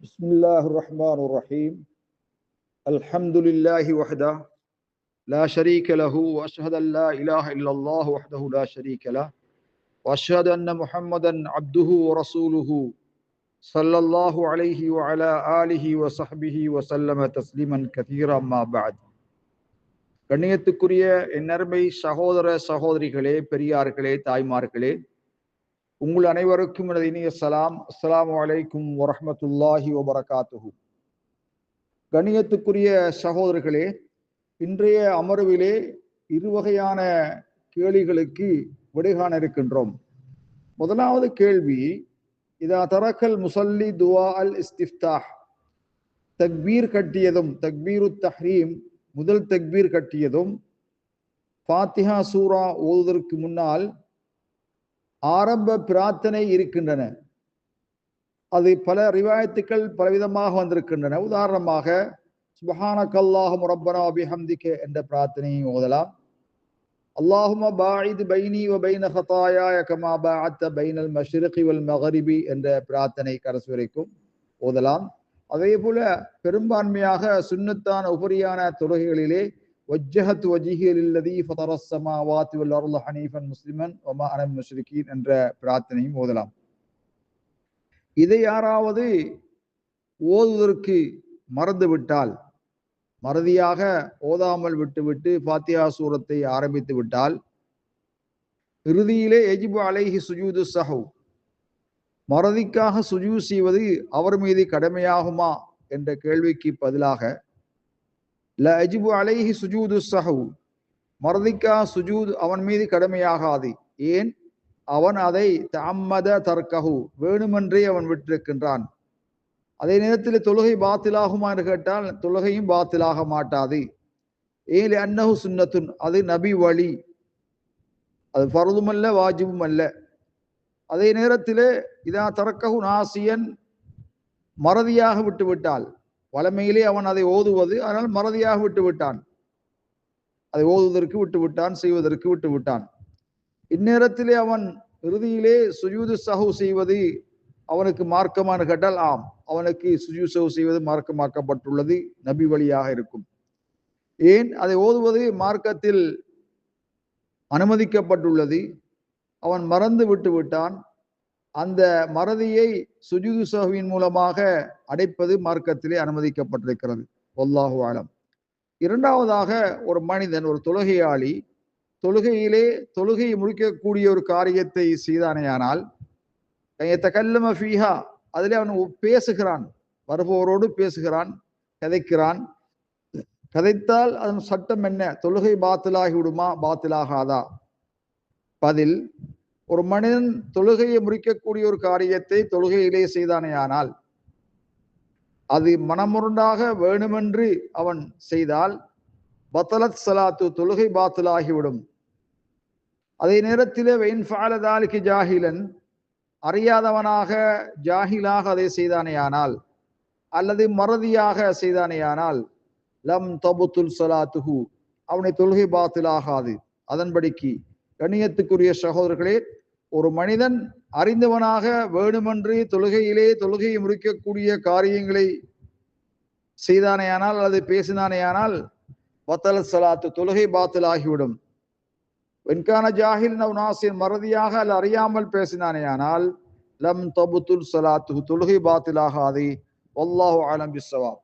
بسم الله الرحمن الرحيم الحمد لله وحده لا شريك له واشهد ان لا اله الا الله وحده لا شريك له واشهد ان محمدا عبده ورسوله صلى الله عليه وعلى اله وصحبه وسلم تسليما كثيرا ما بعد கண்ணியத்துக்குரிய என்னர்மை சகோதர சகோதரிகளே பெரியார்களே தாய்மார்களே உங்கள் அனைவருக்கும் எனது இனிய சலாம். அஸ்லாம் வலைக்கும் வரமத்துல்லாஹி வபரகாத்துஹு. கணியத்துக்குரிய சகோதரர்களே இன்றைய அமர்விலே இருவகையான கேள்விகளுக்கு விடைகாண இருக்கின்றோம். முதலாவது கேள்வி இதா தரக்கல் முசல்லி துவா அல் இஸ்திஃப்தாஹ்? தக்பீர் கட்டியதும் தக்பீரு தஹ்ரீம் முதல் தக்பீர் கட்டியதும் ஃபாத்திஹா சூரா ஓதுவதற்கு முன்னால் ஆரம்ப பிரார்த்தனை இருக்கின்றன. அது பல ரிவாயத்துக்கள் பலவிதமாக வந்திருக்கின்றன. உதாரணமாக சுபஹானக்கல்லாஹும் ரப்பனா அபிஹம்திக்க என்ற பிரார்த்தனையை ஓதலாம். அல்லாஹும பாயித் பைனி வ பைன ஹதாயாய கமா பாஅத்த பைனல் மஷ்ரிகி வல் மகரிபி என்ற பிரார்த்தனை கரசு வரைக்கும் ஓதலாம். அதே போல பெரும்பான்மையாக சுன்னத்தான உபரியான தொழுகைகளிலே வஜ்ஜஹத் வஜிஹிலதி ஃபதரஸ் ஸமாவாத் வல் அர்ض ஹனீஃபன் முஸ்லிமன் ஒமா அன முஷ்ரிகீன் என்ற பிரார்த்தனையும் ஓதலாம். இதை யாராவது ஓதுவதற்கு மறந்து விட்டால் மறதியாக ஓதாமல் விட்டுவிட்டு ஃபாத்தியா சூரத்தை ஆரம்பித்து விட்டால் இறுதியிலே எஜிபு அலைஹி சுஜூது சஹு மறதிக்காக சுஜூ செய்வது அவர் மீது கடமையாகுமா என்ற கேள்விக்கு பதிலாக ல அஜிபு அலைஹி சுஜூது சஹு மறதிக்கா சுஜூத் அவன் மீது கடமையாகாது. ஏன்? அவன் அதை தம்மத தர்க்கஹு வேணுமென்றே அவன் விட்டிருக்கின்றான். அதே நேரத்தில் தொழுகை பாத்திலாகுமா என்று கேட்டால் தொழுகையும் பாத்திலாக மாட்டாது. ஏன்? அன்னஹு சுன்னத்துன் அது நபி வழி. அது ஃபருதும் அல்ல வாஜிபும் அல்ல அதே நேரத்தில் இதா தரக்கஹு நாசியன் மறதியாக விட்டுவிட்டால் வளமையிலே அவன் அதை ஓதுவது ஆனால் மறதியாக விட்டு விட்டான். அதை ஓதுவதற்கு விட்டு விட்டான் செய்வதற்கு விட்டு விட்டான். இந்நேரத்திலே அவன் இறுதியிலே சுஜூது சஹு செய்வது அவனுக்கு மார்க்கமான கேட்டால் ஆம் அவனுக்கு சுஜூ சஹு செய்வது மார்க்கமாக்கப்பட்டுள்ளது நபி வழியாக இருக்கும். ஏன்? அதை ஓதுவது மார்க்கத்தில் அனுமதிக்கப்பட்டுள்ளது. அவன் மறந்து விட்டு விட்டான். அந்த மறதியை சுஜூது சஹுவின் மூலமாக அடைப்பது மார்க்கத்திலே அனுமதிக்கப்பட்டிருக்கிறது. ஒல்லாஹு ஆலம் இரண்டாவதாக ஒரு மனிதன் ஒரு தொழுகையாளி தொழுகையிலே தொழுகையை முடிக்கக்கூடிய ஒரு காரியத்தை செய்தானேயானால் கல்லம ஃபீஹா அதிலே அவன் பேசுகிறான் வருபவரோடு பேசுகிறான் கதைக்கிறான். கதைத்தால் அதன் சட்டம் என்ன? தொழுகை பாத்திலாகி விடுமா பாத்திலாகாதா? பதில் ஒரு மனிதன் தொழுகையை முறிக்கக்கூடிய ஒரு காரியத்தை தொழுகையிலே செய்தானேயானால் அது மனமுருண்டாக வேணுமென்று அவன் செய்தால் பத்தலத் சலாத்து தொழுகை பாத்திலாகிவிடும். அதே நேரத்திலே வெயின் ஃபாலதாலிக்கு அறியாதவனாக ஜாஹிலாக அதை செய்தானேயானால் அல்லது மறதியாக செய்தானேயானால் லம் தபுத்துல் சலாத்துஹு அவனை தொழுகை பாத்திலாகாது. அதன்படிக்கு கண்ணியத்துக்குரிய சகோதரர்களே ஒரு மனிதன் அறிந்தவனாக வேணுமென்று தொழுகையிலே தொழுகையை முறிக்கக்கூடிய காரியங்களை செய்தானேயானால் அல்லது பேசினானேயானால் பத்தல சலாத்து தொழுகை பாத்தில் ஆகிவிடும். வெண்கான ஜாகில் நவ்நாசின் மறதியாக அல்ல அறியாமல் பேசினானேயானால் லம் தபுத்துல் சலாத்து தொழுகை பாத்திலாகாது. அல்லாஹு ஆலம் பிஸ்ஸவாப்.